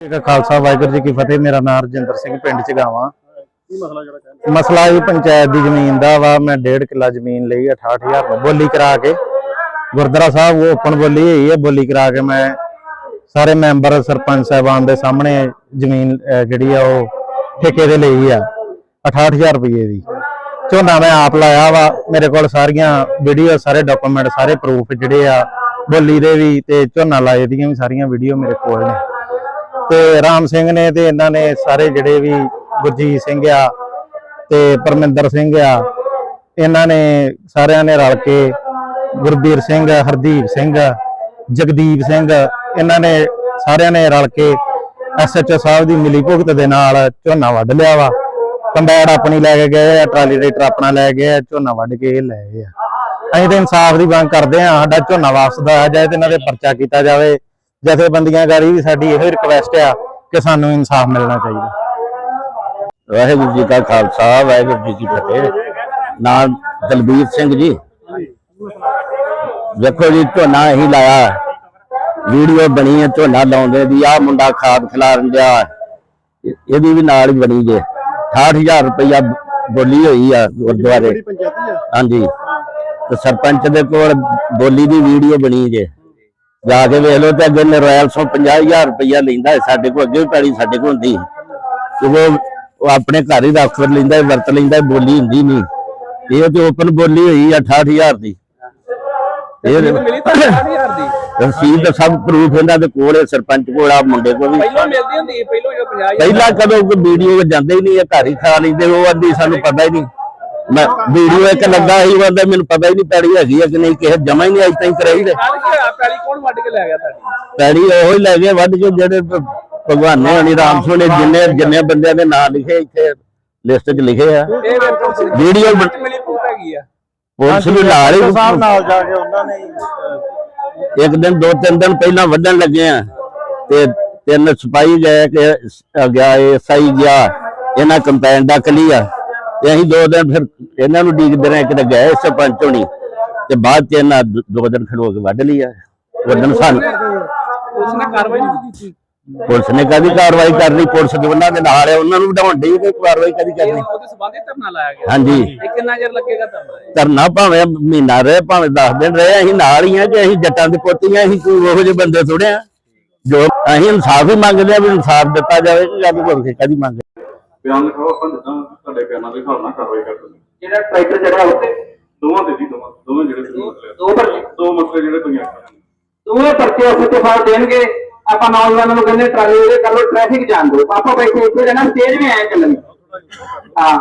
ਜੀ ਕਾ ਖਾਲਸਾ, ਵਾਹਿਗੁਰੂ ਜੀ ਕੀ ਫਤਿਹ। ਮੇਰਾ ਨਾਮ ਰਜਿੰਦਰ ਸਿੰਘ, ਪਿੰਡ ਚਗਾਵਾਂ ਕੀ ਮਸਲਾ ਇਹ ਪੰਚਾਇਤ ਦੀ ਜ਼ਮੀਨ ਦਾ ਵਾ, ਮੈਂ 1.5 ਕਿੱਲਾ ਜ਼ਮੀਨ ਲਈ 68000 ਨੂੰ ਬੋਲੀ ਕਰਾ ਕੇ। ਗੁਰਦੁਆਰਾ ਸਾਹਿਬ, ਉਹ ਓਪਨ ਬੋਲੀ ਹੋਈ ਹੈ, ਬੋਲੀ ਕਰਾ ਕੇ ਮੈਂ ਸਾਰੇ ਮੈਂਬਰ, ਸਰਪੰਚ ਸਾਹਿਬਾਨ ਦੇ ਸਾਹਮਣੇ ਜ਼ਮੀਨ ਜਿਹੜੀ ਆ, ਉਹ ਠੇਕੇ ਦੇ ਲਈ ਆ 68000 ਰੁਪਏ ਦੀ। ਝੋਨਾ ਮੈਂ ਆਪ ਲਾਇਆ ਵਾ, ਮੇਰੇ ਕੋਲ ਸਾਰੀਆਂ ਵੀਡੀਓ ਸਾਰੇ ਡਾਕੂਮੈਂਟ ਸਾਰੇ ਪ੍ਰੂਫ ਜਿਹੜੇ ਆ, ਬੋਲੀ ਦੇ ਵੀ ਤੇ ਝੋਨਾ ਲਾਏ ਦੀਆਂ ਵੀ ਸਾਰੀਆਂ ਵੀਡੀਓ ਮੇਰੇ ਕੋਲ ਨੇ। ਤੇ ਰਾਮ ਸਿੰਘ ਨੇ ਤੇ ਇਹਨਾਂ ਨੇ ਸਾਰੇ ਜਿਹੜੇ ਵੀ ਗੁਰਜੀਤ ਸਿੰਘ ਆ ਤੇ ਪਰਮਿੰਦਰ ਸਿੰਘ ਆ, ਇਹਨਾਂ ਨੇ ਸਾਰਿਆਂ ਨੇ ਰਲ ਕੇ ਗੁਰਬੀਰ ਸਿੰਘ, ਹਰਦੀਪ ਸਿੰਘ, ਜਗਦੀਪ ਸਿੰਘ, ਇਹਨਾਂ ਨੇ ਸਾਰਿਆਂ ਨੇ ਰਲ ਕੇ ਐਸਐਚਓ ਸਾਹਿਬ ਦੀ ਮਿਲੀ ਭੁਗਤ ਦੇ ਨਾਲ ਝੋਨਾ ਵੱਢ ਲਿਆ ਵਾ। ਕੰਬਾਈਨ ਆਪਣੀ ਲੈ ਕੇ ਗਏ ਆ, ਟਰਾਲੀ ਟਰੈਕਟਰ ਆਪਣਾ ਲੈ ਗਏ ਆ, ਝੋਨਾ ਵੱਢ ਕੇ ਲੈ ਗਏ ਆ। ਅਸੀਂ ਤਾਂ ਇਨਸਾਫ ਦੀ ਮੰਗ ਕਰਦੇ ਆ ਸਾਡਾ ਝੋਨਾ ਵਾਪਸ ਦਾ ਜਾਏ ਤੇ ਇਹਨਾਂ ਦੇ ਪਰਚਾ ਕੀਤਾ ਜਾਵੇ। ਜਥੇਬੰਦੀਆਂ ਗਾਰੀ ਵੀ ਸਾਡੀ ਇਹੋ ਰਿਕੁਐਸਟ ਆ ਕਿ ਸਾਨੂੰ ਇਨਸਾਫ ਮਿਲਣਾ ਚਾਹੀਦਾ। ਵਾਹਿਗੁਰੂ ਜੀ ਕਾ ਖਾਲਸਾ ਵਾਹਿਗੁਰੂ ਜੀ ਕੀ ਫਤਿਹ। ਨਾਮ ਦਲਬੀਰ ਸਿੰਘ ਜੀ। ਵੇਖੋ ਜੀ ਝੋਨਾ ਹੀ ਲਾਇਆ। ਵੀਡੀਓ ਬਣੀ ਹੈ ਝੋਨਾ ਲਾਉਂਦੇ ਦੀ। ਆ ਮੁੰਡਾ ਖਾਦ ਖਿਲਾਰਨ ਦਿਆ ਇਹ- ਇਹਦੀ ਵੀ ਨਾਲ ਹੀ ਬਣੀ ਜੇ। 68000 ਰੁਪਇਆ ਬੋਲੀ ਹੋਈ ਆ ਗੁਰਦੁਆਰੇ। ਹਾਂਜੀ। ਤੇ ਸਰਪੰਚ ਦੇ ਕੋਲ ਬੋਲੀ ਦੀ ਵੀਡੀਓ ਬਣੀ ਜੇ। ਜਾ ਕੇ ਵੇਖ ਲਓ ਤੇ ਅੱਗੇ ਨਰੈਲ ਸੌ 50000 ਰੁਪਇਆ ਲੈਂਦਾ ਹੈ ਸਾਡੇ ਕੋਲ ਅੱਗੇ ਵੀ ਪੈੜੀ ਸਾਡੇ ਕੋਲ ਹੁੰਦੀ ਤੇ ਉਹ ਉਹ ਆਪਣੇ ਘਰ ਹੀ ਰੱਖ ਲੈਂਦਾ ਹੈ, ਵਰਤ ਲੈਂਦਾ ਹੈ, ਬੋਲੀ ਹੁੰਦੀ ਨਹੀਂ। ਇਹ ਤੇ ਓਪਨ ਬੋਲੀ ਹੋਈ ਆ 68000 ਦੀ। ਇਹ ਮਿਲੀ ਤਾਂ 60000 ਦੀ। ਰਸੀਦ ਦਾ ਸਭ ਪ੍ਰੂਫ ਇਹਨਾਂ ਦੇ ਕੋਲ ਹੈ ਸਰਪੰਚ ਕੋਲ ਆ ਮੁੰਡੇ ਕੋਲ ਵੀ। ਪਹਿਲਾਂ ਮਿਲਦੀ ਹੁੰਦੀ ਪਹਿਲਾਂ ਜੋ 50000 ਪਹਿਲਾਂ ਕਦੋਂ ਕੋਈ ਵੀਡੀਓ ਜਾਂਦੇ ਹੀ ਨਹੀਂ ਇਹ ਘਰ ਹੀ ਖਾ ਲੈਂਦੇ ਉਹ ਅੱਧੀ ਸਾਨੂੰ ਪਤਾ ਹੀ ਨਹੀਂ। ਮੈਂ ਵੀਡੀਓ ਇੱਕ ਲੱਗਾ ਸੀ ਉਹਦਾ ਮੈਨੂੰ ਪਤਾ ਹੀ ਨਹੀਂ ਪੈੜੀ ਹੈਗੀ ਆ ਕਿ ਨਹੀਂ ਕਿਸੇ ਜਮਾ ਹੀ ਨਹੀਂ ਅਜ ਤਾਈਂ ਕਰਾਈ ਦੇ ਪੈਲੀ ਕੌਣ ਵੱਢ ਕੇ ਲੈ ਗਿਆ ਤੁਹਾਡੀ? ਪੈੜੀ ਉਹੀ ਲੈ ਗਏ ਵੱਢ ਕੇ ਜਿਹੜੇ ਭਗਵਾਨੇ ਹਣੀ ਰਾਮ ਸੋਨੇ ਜਿੰਨੇ ਜਿੰਨੇ ਬੰਦਿਆਂ ਦੇ ਨਾਂ ਲਿਖੇ ਇੱਥੇ ਲਿਸਟ 'ਚ ਲਿਖੇ ਆ। ਵੀਡੀਓ ਬਣ- ਮਿਲੀ ਭੁਗਤ ਹੈਗੀ ਆ। ਪੁਲਿਸ ਵੀ ਨਾਲ ਹੀ ਸਾਹਿਬ ਨਾਲ ਜਾ ਕੇ ਉਹਨਾਂ ਨੇ ਹੀ, ਇੱਕ ਦਿਨ ਦੋ ਤਿੰਨ ਦਿਨ ਪਹਿਲਾਂ ਵੱਢਣ ਲੱਗੇ ਆ ਤੇ ਤਿੰਨ ਸਿਪਾਹੀ ਗਏ ਕਿ ਗਿਆ ਐਸਆਈ ਗਿਆ ਇਹਨਾਂ ਕੰਪੈਨ ਦਾ ਕਲੀਆ ਤੇ ਅਸੀਂ ਦੋ ਦਿਨ ਫਿਰ ਇਹਨਾਂ ਨੂੰ ਡੀਕਦੇ ਰਹੇ ਕਿਤੇ ਗਏ ਸਰਪੰਚ ਹੋਣੀ ਤੇ ਬਾਅਦ ਚ ਇਹਨਾਂ ਦੋ ਦਿਨ ਖਲੋ ਕੇ ਵੱਢ ਲਿਆ ਉਹ ਦਿਨ ਸਾਨੂੰ ਉਸ ਨੇ ਕਾਰਵਾਈ ਨਹੀਂ ਕੀਤੀ। ਪੁਲਿਸ ਨੇ ਕਦੀ ਕਾਰਵਾਈ ਕਰਨੀ? ਪੁਲਿਸ ਦੇ ਉਹਨਾਂ ਦੇ ਨਾਲ ਹੈ ਉਹਨਾਂ ਨੂੰ ਵਧਾਉਣ ਦੀ ਕਿ ਕਾਰਵਾਈ ਕਦੀ ਕਰਨੀ? ਉਹਦੇ ਸਬੰਧੀ ਧਰਨਾ ਲਾਇਆ ਗਿਆ। ਹਾਂਜੀ। ਇਹ ਕਿੰਨਾ ਚਿਰ ਲੱਗੇਗਾ ਧਰਨਾ? ਧਰਨਾ ਭਾਵੇਂ ਮਹੀਨਾ ਰਹੇ ਭਾਵੇਂ 10 ਦਿਨ ਰਹੇ ਅਸੀਂ ਨਾਲ ਹੀ ਆ ਕਿ ਅਸੀਂ ਜੱਟਾਂ ਦੇ ਪੋਤੀਆਂ ਅਸੀਂ ਕੋਈ ਉਹੋ ਜਿਹੇ ਬੰਦੇ ਥੋੜੇ ਆ। ਜੋ ਅਸੀਂ ਇਨਸਾਫ ਹੀ ਮੰਗਦੇ ਆ ਵੀ ਇਨਸਾਫ ਦਿੱਤਾ ਜਾਵੇ ਕਿ ਗੱਲ ਹੋਰ ਕੀ ਕਦੀ ਮੰਗ ਬਿਆਨ ਲਿਖਾਓ ਆਪਾਂ ਜਿੱਦਾਂ ਤੁਹਾਡੇ ਬਿਆਨਾਂ ਦੇ ਹਿਸਾਬ ਨਾਲ ਕਾਰਵਾਈ ਕਰ ਦਿੰਦੇ ਜਿਹੜਾ ਟਰੈਕਟਰ ਜਿਹੜਾ ਉੱਤੇ ਦੋਵਾਂ ਦੇ ਜੀ ਦੋਵਾਂ ਦੋਵੇਂ ਜਿਹੜੇ ਤੁਸੀਂ ਮਸਲੇ ਦੋ ਪਰਚੇ। ਦੋ ਮਸਲੇ ਜਿਹੜੇ ਤੁਸੀਂ ਆਖੇ ਨੇ ਦੋਵੇਂ ਪਰਚੇ ਉਸ ਤੇ ਫਾੜ ਦੇਣਗੇ। ਆਪਾਂ ਨੌਜਵਾਨਾਂ ਨੂੰ ਕਹਿੰਦੇ ਟਰਾਲੀ ਉਹਦੇ ਕਰ ਲੋ ਟ੍ਰੈਫਿਕ ਜਾਣ ਦਿਓ ਆਪਾਂ ਬੈਠੇ ਇੱਥੇ ਰਹਿਣਾ ਸਟੇਜ ਵੀ ਆਏ ਚੱਲਣ। ਹਾਂ।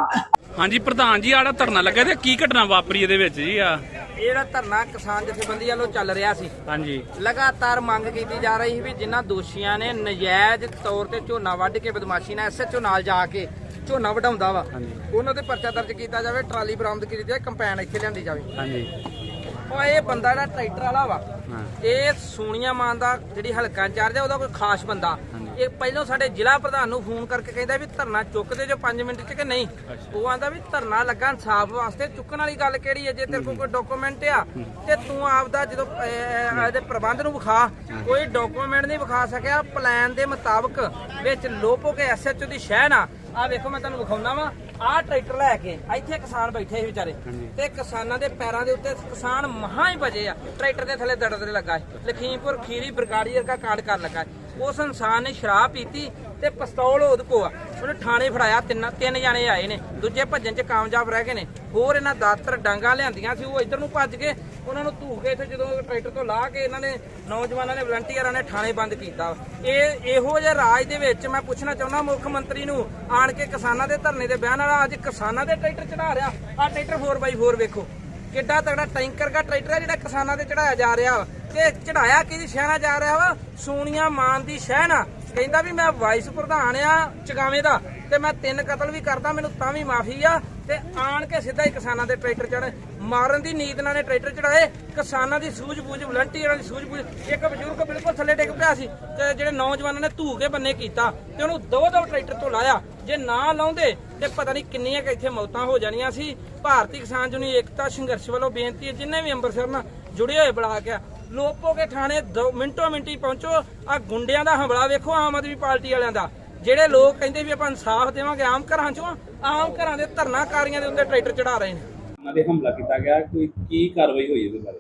ਹਾਂਜੀ ਪ੍ਰਧਾਨ ਜੀ ਆੜਾ ਧਰਨਾ ਲੱਗਾ ਤੇ ਕੀ ਘਟਨਾ ਵਾਪਰੀ ਇਹਦੇ ਵਿੱਚ ਜੀ ਆ ਇਹ ਜਿਹੜਾ ਧਰਨਾ ਕਿਸਾਨ ਜਥੇਬੰਦੀ ਵੱਲੋਂ ਚੱਲ ਰਿਹਾ ਸੀ। ਹਾਂਜੀ। ਲਗਾਤਾਰ ਮੰਗ ਕੀਤੀ ਜਾ ਰਹੀ ਸੀ ਵੀ ਜਿਨ੍ਹਾਂ ਦੋਸ਼ੀਆਂ ਨੇ ਨਜਾਇਜ਼ ਤੌਰ ਤੇ ਝੋਨਾ ਵੱਢ ਕੇ ਬਦਮਾਸ਼ੀ ਨਾਲ ਐਸਐਚਓ ਨਾਲ ਜਾ ਕੇ ਝੋਨਾ ਵਢਾਉਂਦਾ ਵਾ ਉਹਨਾਂ ਤੇ ਪਰਚਾ ਦਰਜ ਕੀਤਾ ਜਾਵੇ ਟਰਾਲੀ ਬਰਾਮਦ ਕੀਤੀ ਜਾਵੇ ਕੰਪੈਨ ਇੱਥੇ ਲਿਆਂਦੀ ਜਾਵੇ। ਹਾਂਜੀ। ਉਹ ਇਹ ਬੰਦਾ ਜਿਹੜਾ ਟਰੈਕਟਰ ਵਾਲਾ ਵਾ ਇਹ ਸੋਨੀਆ ਮਾਨ ਦਾ ਜਿਹੜੀ ਹਲਕਾ ਇੰਚਾਰਜ ਹੈ ਉਹਦਾ ਕੋਈ ਖਾਸ ਬੰਦਾ। ਇਹ ਪਹਿਲਾਂ ਸਾਡੇ ਜ਼ਿਲ੍ਹਾ ਪ੍ਰਧਾਨ ਨੂੰ ਫੋਨ ਕਰਕੇ ਕਹਿੰਦਾ ਵੀ ਧਰਨਾ ਚੁੱਕਦੇ ਜੋ 5 ਮਿੰਟ ਚ ਕਿ ਨਹੀਂ? ਉਹ ਆਂਦਾ ਵੀ ਧਰਨਾ ਲੱਗਾ ਇਨਸਾਫ ਵਾਸਤੇ ਚੁੱਕਣ ਵਾਲੀ ਗੱਲ ਕਿਹੜੀ ਹੈ? ਜੇ ਤੇਰੇ ਕੋਲ ਕੋਈ ਡਾਕੂਮੈਂਟ ਆ ਤੇ ਤੂੰ ਆਪਦਾ ਜਦੋਂ ਇਹਦੇ ਪ੍ਰਬੰਧ ਨੂੰ ਵਿਖਾ ਕੋਈ ਡਾਕੂਮੈਂਟ ਨਹੀਂ ਵਿਖਾ ਸਕਿਆ। ਪਲਾਨ ਦੇ ਮੁਤਾਬਕ ਵਿੱਚ ਲੋਪੋ ਕੇ ਐਸਐਚਓ ਦੀ ਸ਼ਹਿ ਨਾ। ਆ ਵੇਖੋ ਮੈਂ ਤੁਹਾਨੂੰ ਵਿਖਾਉਣਾ ਵਾ। ਆਹ ਟਰੈਕਟਰ ਲੈ ਕੇ ਇੱਥੇ ਕਿਸਾਨ ਬੈਠੇ ਸੀ ਵਿਚਾਰੇ ਤੇ ਕਿਸਾਨਾਂ ਦੇ ਪੈਰਾਂ ਦੇ ਉੱਤੇ ਕਿਸਾਨ ਮਹਾ ਹੀ ਬਜੇ ਆ ਟਰੈਕਟਰ ਦੇ ਥੱਲੇ ਦੜਦ ਦੇ ਲੱਗਾ ਸੀ। ਲਖੀਮਪੁਰ ਖੀਰੀ ਬਰਗਾੜੀਅਰ ਦਾ ਕਾਂਡ ਕਰਨ ਲੱਗਾ ਸੀ। ਉਸ ਇਨਸਾਨ ਨੇ ਸ਼ਰਾਬ ਪੀਤੀ ਤੇ ਪਿਸਤੌਲ ਉਹਦੇ ਕੋ ਆ ਉਹਨੇ ਥਾਣੇ ਫੜਾਇਆ, ਤਿੰਨ ਤਿੰਨ ਜਾਣੇ ਆਏ ਨੇ, ਦੂਜੇ ਭੱਜਣ 'ਚ ਕਾਮਯਾਬ ਰਹਿ ਗਏ ਨੇ। ਹੋਰ ਇਹਨਾਂ ਦਾਤਰ ਡਾਂਗਾ ਲਿਆਂਦੀਆਂ ਸੀ, ਉਹ ਇੱਧਰ ਨੂੰ ਭੱਜ ਗਏ ਉਹਨਾਂ ਨੂੰ ਧੂ ਕੇ ਇੱਥੇ ਜਦੋਂ ਟਰੈਕਟਰ ਤੋਂ ਲਾ ਕੇ ਇਹਨਾਂ ਨੇ, ਨੌਜਵਾਨਾਂ ਨੇ, ਵਲੰਟੀਅਰਾਂ ਨੇ ਥਾਣੇ ਬੰਦ ਕੀਤਾ। ਇਹ, ਇਹੋ ਜਿਹੇ ਰਾਜ ਦੇ ਵਿੱਚ ਮੈਂ ਪੁੱਛਣਾ ਚਾਹੁੰਦਾ ਮੁੱਖ ਮੰਤਰੀ ਨੂੰ, ਆਣ ਕੇ ਕਿਸਾਨਾਂ ਦੇ ਧਰਨੇ ਦੇ ਬਿਆਨ ਵਾਲਾ, ਅੱਜ ਕਿਸਾਨਾਂ ਦੇ ਟਰੈਕਟਰ ਚੜਾ ਰਿਹਾ। ਆ ਟਰੈਕਟਰ 4x4 ਵੇਖੋ। ਕਿੱਡਾ ਤਗੜਾ ਟੈਂਕਰ ਦਾ ਟਰੈਕਟਰ ਹੈ ਜਿਹੜਾ ਕਿਸਾਨਾਂ ਦੇ ਚੜਾਇਆ ਜਾ ਰਿਹਾ ਵਾ। ਤੇ ਚੜਾਇਆ ਕਿਹਦੀ ਸ਼ਹਿਣਾ ਜਾ ਰਿਹਾ ਵਾ? ਸੋਨੀਆ ਮਾਨ ਦੀ ਸ਼ਹਿਣਾ ਕਹਿੰਦਾ ਵੀ ਮੈਂ ਵਾਈਸ ਪ੍ਰਧਾਨ ਆ ਚਗਾਵੇਂ ਦਾ ਤੇ ਮੈਂ ਤਿੰਨ ਕਤਲ ਵੀ ਕਰਦਾ, ਮੈਨੂੰ ਤਾਂ ਵੀ ਮਾਫੀ ਆ। ਤੇ ਆਣ ਕੇ ਸਿੱਧਾ ਹੀ ਕਿਸਾਨਾਂ ਦੇ ਟਰੈਕਟਰ ਚੜ ਮਾਰਨ ਦੀ ਨੀਤ ਨਾਲ ਨੇ ਟਰੈਕਟਰ ਚੜਾਏ ਕਿਸਾਨਾਂ ਦੀ ਸੂਝ-ਬੂਝ ਵਲੰਟੀਅਰਾਂ ਦੀ ਸੂਝ-ਬੂਝ ਇੱਕ ਬਜ਼ੁਰਗ ਬਿਲਕੁਲ ਥੱਲੇ ਡਿੱਗ ਪਿਆ ਸੀ ਤੇ ਜਿਹੜੇ ਨੌਜਵਾਨਾਂ ਨੇ ਧੂ ਕੇ ਬੰਨੇ ਕੀਤਾ ਤੇ ਉਹਨੂੰ ਦੋ ਦੋ ਟਰੈਕਟਰ ਤੋਂ ਲਾਇਆ। ਜੇ ਨਾ ਲਾਉਂਦੇ ਤੇ ਪਤਾ ਨਹੀਂ ਕਿੰਨੀਆਂ ਕਿ ਇੱਥੇ ਮੌਤਾਂ ਹੋ ਜਾਣੀਆਂ ਸੀ। ਭਾਰਤੀ ਕਿਸਾਨ ਯੂਨੀਅਨ ਏਕਤਾ ਸੰਘਰਸ਼ ਵੱਲੋਂ ਬੇਨਤੀ ਹੈ ਜਿੰਨੇ ਵੀ ਅੰਮ੍ਰਿਤਸਰ ਨਾਲ ਜੁੜੇ ਹੋਏ ਬਣਾ ਕੇ ਲੋਪੋ ਕੇ ਥਾਣੇ ਦੋ ਮਿੰਟੋ ਮਿੰਟੀ ਪਹੁੰਚੋ। ਆ ਗੁੰਡਿਆਂ ਦਾ ਹਮਲਾ ਵੇਖੋ ਆਮ ਆਦਮੀ ਪਾਰਟੀ ਵਾਲਿਆਂ ਦਾ। ਜਿਹੜੇ ਲੋਕ ਕਹਿੰਦੇ ਵੀ ਆਪਾਂ ਇਨਸਾਫ ਦੇਵਾਂਗੇ ਆਮ ਘਰਾਂ ਚੋਂ ਆਮ ਘਰਾਂ ਦੇ ਧਰਨਾਕਾਰੀਆਂ ਦੇ ਉੱਤੇ ਟਰੈਕਟਰ ਚੜਾ ਰਹੇ ਨੇ। ਉਹਨਾਂ ਦੇ ਹਮਲਾ ਕੀਤਾ ਗਿਆ। ਕੋਈ ਕੀ ਕਾਰਵਾਈ ਹੋਈ ਇਹਦੇ ਬਾਰੇ?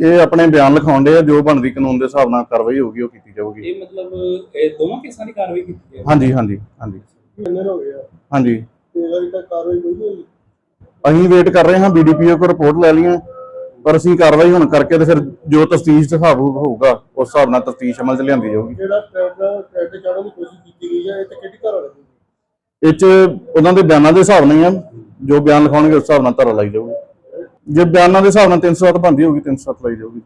ਇਹ ਆਪਣੇ ਬਿਆਨ ਲਿਖਾਉਂਦੇ ਆ ਜੋ ਬਣਦੀ ਕਾਨੂੰਨ ਦੇ ਹਿਸਾਬ ਨਾਲ ਕਾਰਵਾਈ ਹੋਊਗੀ ਉਹ ਕੀਤੀ ਜਾਊਗੀ। ਇਹ ਮਤਲਬ ਇਹ ਦੋਵਾਂ ਕੇਸਾਂ ਦੀ ਕਾਰਵਾਈ ਕੀਤੀ ਹੈ ਹਾਂਜੀ ਹਾਂਜੀ ਹਾਂਜੀ। ਕਿੰਨੇ ਹੋ ਗਏ ਆ। ਹਾਂਜੀ। ਤੇ ਅਜੇ ਤੱਕ ਕਾਰਵਾਈ ਨਹੀਂ ਹੋਈ? ਅਸੀਂ ਵੇਟ ਕਰ ਰਹੇ ਹਾਂ ਬੀਡੀਪੀਓ ਕੋਲ ਰਿਪੋਰਟ ਲੈ ਲਈਆਂ। ਪਰ ਅਸੀਂ ਕਾਰਵਾਈ ਹੁਣ ਕਰਕੇ ਤੇ ਫਿਰ ਜੋ ਤਫਤੀਸ਼ ਦੇ ਹਿਸਾਬ ਹੋਊਗਾ ਉਸ ਹਿਸਾਬ ਨਾਲ ਤਫਤੀਸ਼ ਅਮਲ 'ਚ ਲਿਆਂਦੀ ਜਾਊਗੀ। ਜਿਹੜਾ ਟਰੈਕਟਰ ਟਰੈਕਟਰ ਚੜ੍ਹਨ ਦੀ ਕੋਸ਼ਿਸ਼ ਕੀਤੀ ਗਈ ਹੈ ਇਹ ਤੇ ਕਿਹੜੀ ਵਾਲੇ ਦੀ? ਇਹ 'ਚ ਉਹਨਾਂ ਦੇ ਬਿਆਨਾਂ ਦੇ ਹਿਸਾਬ ਨਾਲ ਹੀ ਆ ਜੋ ਬਿਆਨ ਲਿਖਾਉਣਗੇ ਉਸ ਹਿਸਾਬ ਨਾਲ ਧਾਰਾ ਲਾਈ ਜਾਊਗੀ। ਜੇ ਬਿਆਨਾਂ ਦੇ ਹਿਸਾਬ ਨਾਲ 307 ਬਣਦੀ ਹੋਊਗੀ 307 ਲਾਈ ਜਾਊਗੀ।